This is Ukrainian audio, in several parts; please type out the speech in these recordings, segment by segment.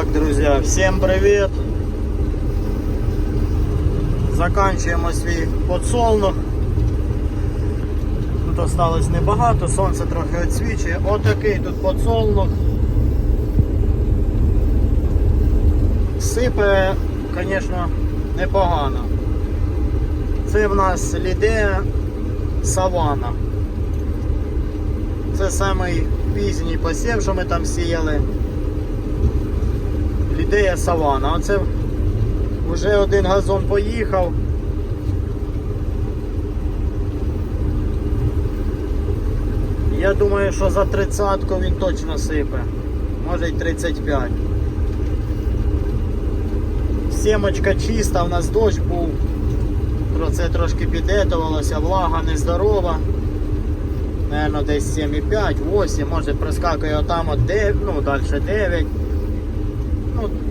Так, друзья, всем привет! Заканчуємо свій подсолнух. Тут осталось небагато, сонце трохи відсвічує. Отакий тут подсолнух. Сипе, звісно, непогано. Це в нас лідея савана. Це самий пізній посів, що ми там сіяли. Лідея савана. Оце вже один газон поїхав. Я думаю, що за тридцятку він точно сипе. Може й 35. Сімочка чиста, у нас дощ був. Про це трошки підетувалося, влага нездорова. Наверно, десь 7,5, 8, може проскакує отам от 9, ну далі 9.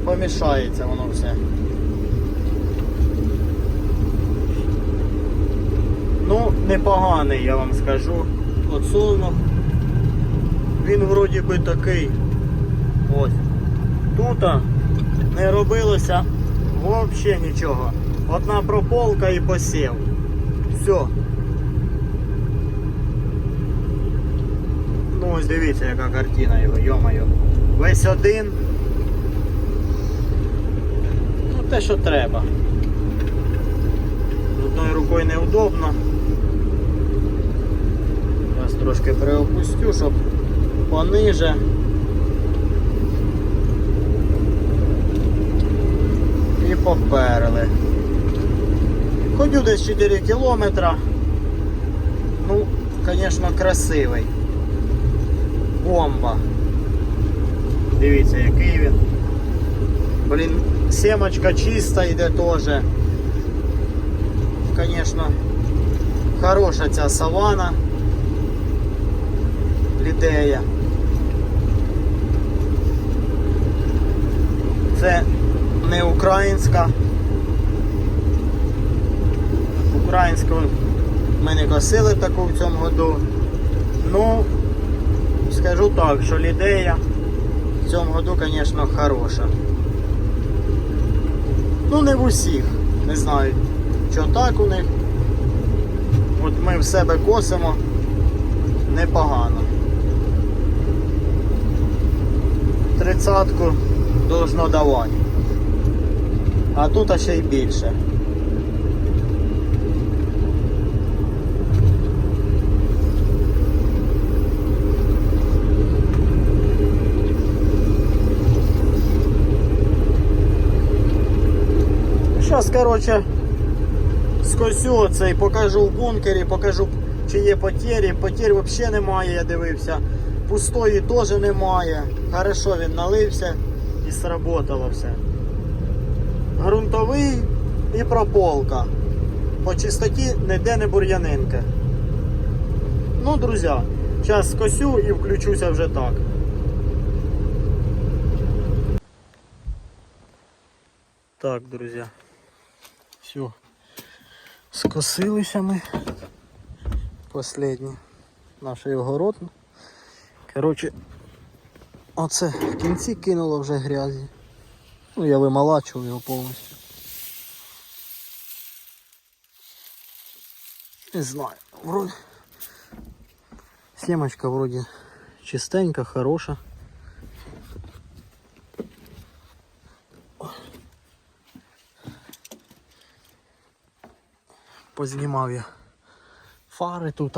Помішається воно все. Ну, непоганий, я вам скажу. Подсолнух. Він вроді би такий. Ось. Тут не робилося взагалі нічого. Одна прополка і посів. Все. Ну ось дивіться, яка картина його, йомаю. Весь один. Ну те, що треба. З одною рукою неудобно. Зараз трошки приопустю, щоб пониже. І поперли. Ходю десь 4 кілометра. Ну, звісно, красивий. Бомба. Дивіться, який він. Блін, семочка чиста йде теж. Звісно, хороша ця савана. Лідея. Це не українська. Українську ми не косили таку в цьому году. Ну, скажу так, що лідея в цьому году, звісно, хороша. Ну не в усіх. Не знаю, що так у них. От ми в себе косимо непогано. Тридцятку должно давати. А тут ще й більше. Зараз, коротше, скосю цей, покажу в бункері, покажу, чи є потері. Потір взагалі немає, я дивився. Пустої теж немає. Хорошо він налився і сработало все. Грунтовий і прополка. По чистоті ніде не бур'янинка. Ну, друзі, зараз скосю і включуся вже так. Так, друзі. Все. Скосилися ми. Последній наш огород. Коротше, оце в кінці кинуло вже грязі. Ну, я вималачував його повністю. Не знаю, вроді. Сімочка вроді чистенька, хороша. Познімав я фари тут.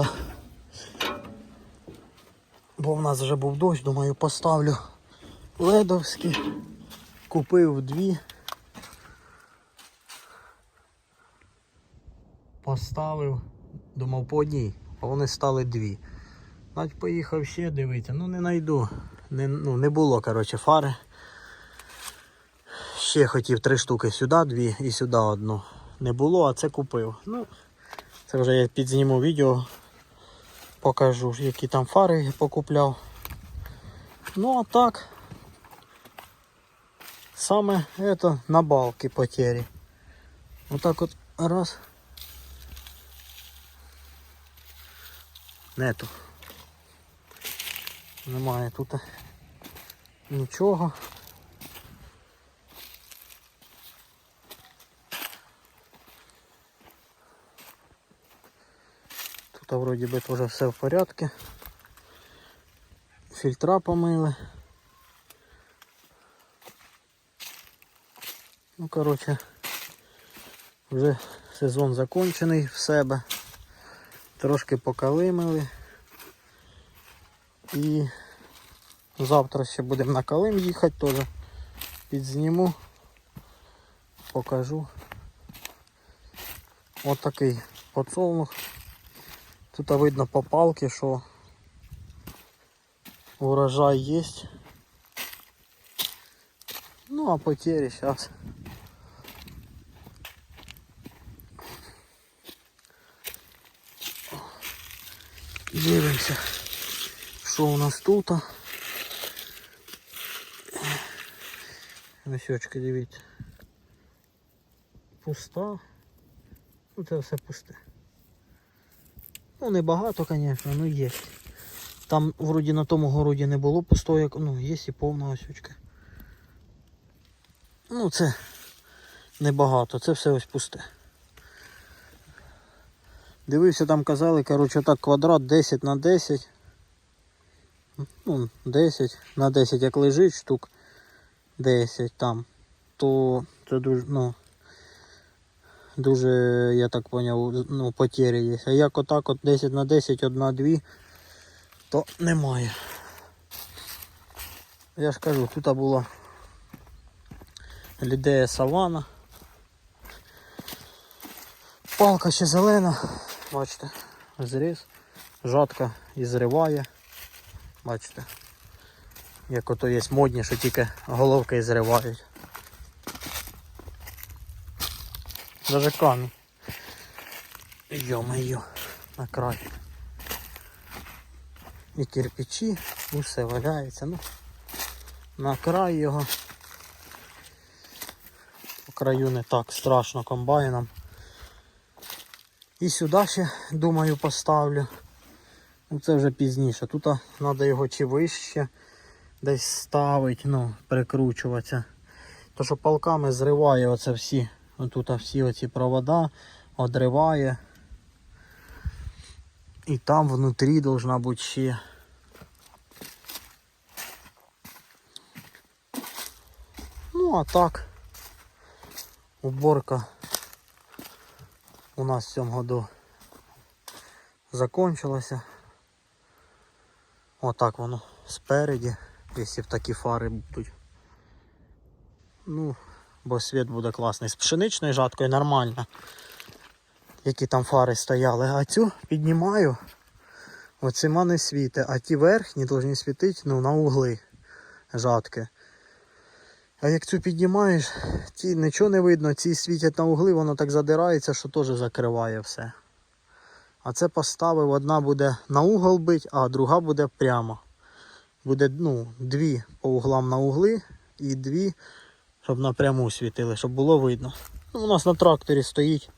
Бо в нас вже був дощ, думаю, поставлю ледовські. Купив дві. Поставив, думав по одній, а вони стали дві. Навіть поїхав ще дивитися, ну не знайду. Не, ну, не було коротше, фари. Ще хотів три штуки сюди, дві і сюди одну. Не було, а це купив. Ну, це вже я підзніму відео, покажу, які там фари я покупляв. Ну а так. Саме это на балки потери. Вот так вот раз. Нету. Немає тут нічого. Тут вроді би теж все в порядку. Фільтра помили. Ну, коротше, вже сезон закончений в себе. Трошки покалимили. І завтра ще будемо на Калим їхати теж. Підзніму, покажу. Ось такий подсолнух. Тут видно по палки, що урожай є. Ну а потери зараз. Дивимося, що у нас тут. Місючки, дивіться. Пуста. Ну це все пусте. Ну небагато, звісно, ну є. Там вроді на тому городі не було пустої, ну є і повна осючка. Ну це небагато, це все ось пусте. Дивився, там казали, коротше, так квадрат 10 на 10. Ну, 10 на 10, як лежить штук 10 там, то це дуже, ну, дуже, я так поняв, ну, потері є. А як отак от 10 на 10, одна, дві, то немає. Я ж кажу, тут була лідея савана. Палка ще зелена, бачите, зріз, жатка і зриває. Бачите. Як ото є модні, що тільки головки і зривають. Даже камінь. Йо-моє, на край. І кирпичі, усе валяється. Ну, на край його. По краю не так страшно комбайном. І сюди ще, думаю, поставлю. Ну це вже пізніше. Тут треба його чи вище десь ставити, ну, прикручуватися. То що палками зриває оце всі, отут всі оці провода, одриває. І там внутрі должна бути ще. Ну а так, уборка у нас в цьому году закончилася. Отак воно спереді, якщо б такі фари будуть. Ну, бо світ буде класний. З пшеничною жаткою нормально. Які там фари стояли. А цю піднімаю. Оцима не світе, а ті верхні повинні світити ну, на угли жатки. А як цю піднімаєш, ті нічого не видно, ці світять на угли, воно так задирається, що теж закриває все. А це поставив, одна буде на угол бить, а друга буде прямо. Буде ну, дві по углам на угли і дві, щоб напряму світили, щоб було видно. Ну, у нас на тракторі стоїть,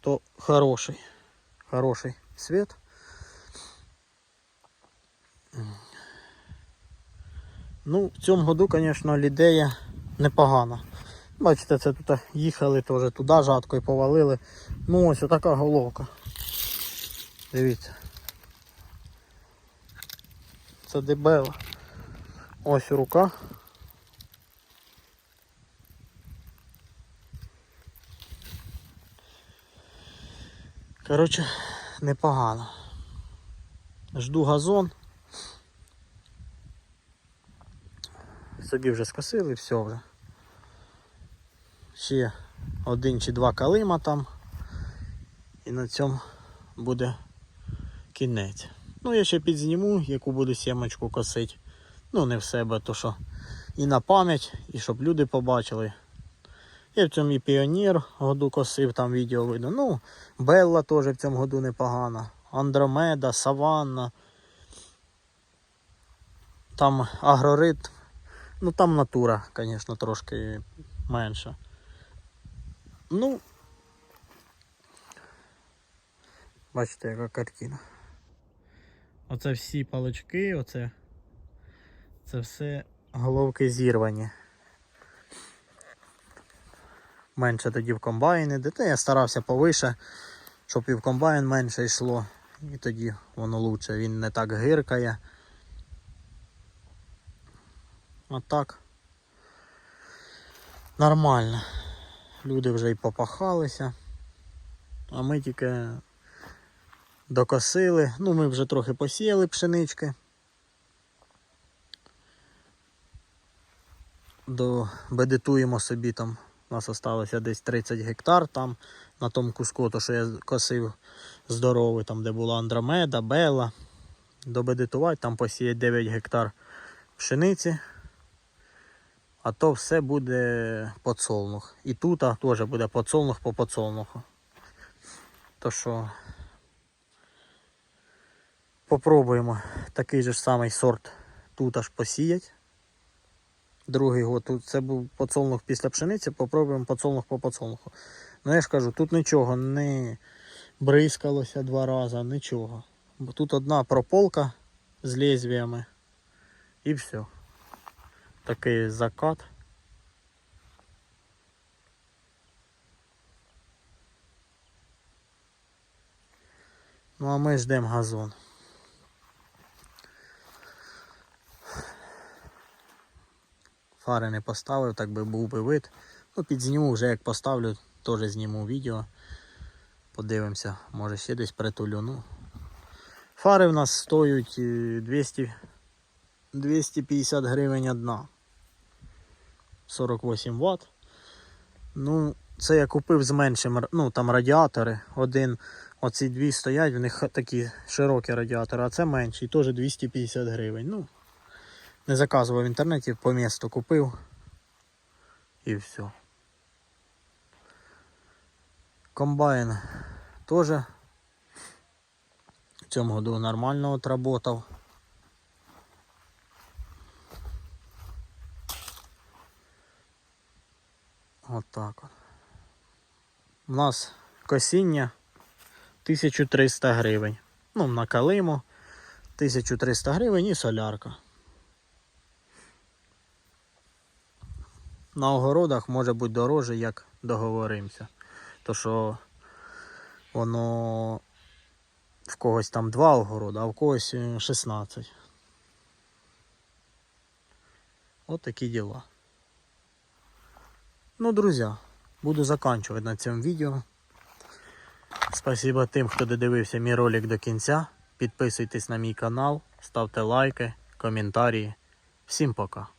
то хороший, хороший світ. Ну, в цьому году, звісно, лідея непогана. Бачите, це тут їхали теж туди жаткою повалили. Ну ось така головка. Дивіться. Це дебела. Ось рука. Коротше, непогано. Жду газон. Собі вже скосили, все вже. Ще один чи два калима там. І на цьому буде кінець. Ну, я ще підзніму, яку буду сімочку косити. Ну, не в себе, то що і на пам'ять, і щоб люди побачили. Я в цьому і піонер году косив, там відео видно. Ну, Белла теж в цьому году непогана. Андромеда, Саванна. Там агрорит. Ну там натура, звісно, трошки менша. Ну, бачите, яка картина. Оце всі палички, оце це все головки зірвані. Менше тоді в комбайни, де я старався повише щоб і в комбайн менше йшло, і тоді воно лучше, він не так гиркає. А так нормально. Люди вже й попахалися, а ми тільки докосили. Ну, ми вже трохи посіяли пшенички. Добедитуємо собі там. У нас залишилося десь 30 гектар там на тому куску, то що я косив здоровий, там де була Андромеда, Бела. Добедитувати, там посіяти 9 гектар пшениці. А то все буде подсолнух. І тут теж буде подсолнух по подсолнуху. То що попробуємо такий же самий сорт тут аж посіять. Другий год тут це був подсолнух після пшениці, попробуємо подсолнух по подсолнуху. Ну я ж кажу, тут нічого не бризкалося два рази, нічого. Бо тут одна прополка з лезвіями і все. Такий закат. Ну а ми ждемо газон. Фари не поставив, так би був би вид. Ну, підзніму вже як поставлю, теж зніму відео. Подивимося, може ще десь притулю. Ну, фари в нас стоять е, 200, 250 гривень одна. 48 Вт. Ну, це я купив з меншим, ну там радіатори. Один, оці дві стоять, в них такі широкі радіатори, а це менший, теж 250 гривень. Ну, не заказував в інтернеті, по місту купив. І все. Комбайн теж в цьому году нормально отработав. От так от. У нас косіння 1300 гривень. Ну, на калиму 1300 гривень і солярка. На огородах може бути дороже, як договоримося. То що воно в когось там два огорода, а в когось е, 16. От такі діла. Ну, друзі, буду заканчувати на цьому відео. Спасибо тим, хто додивився мій ролик до кінця. Підписуйтесь на мій канал, ставте лайки, коментарі. Всім пока.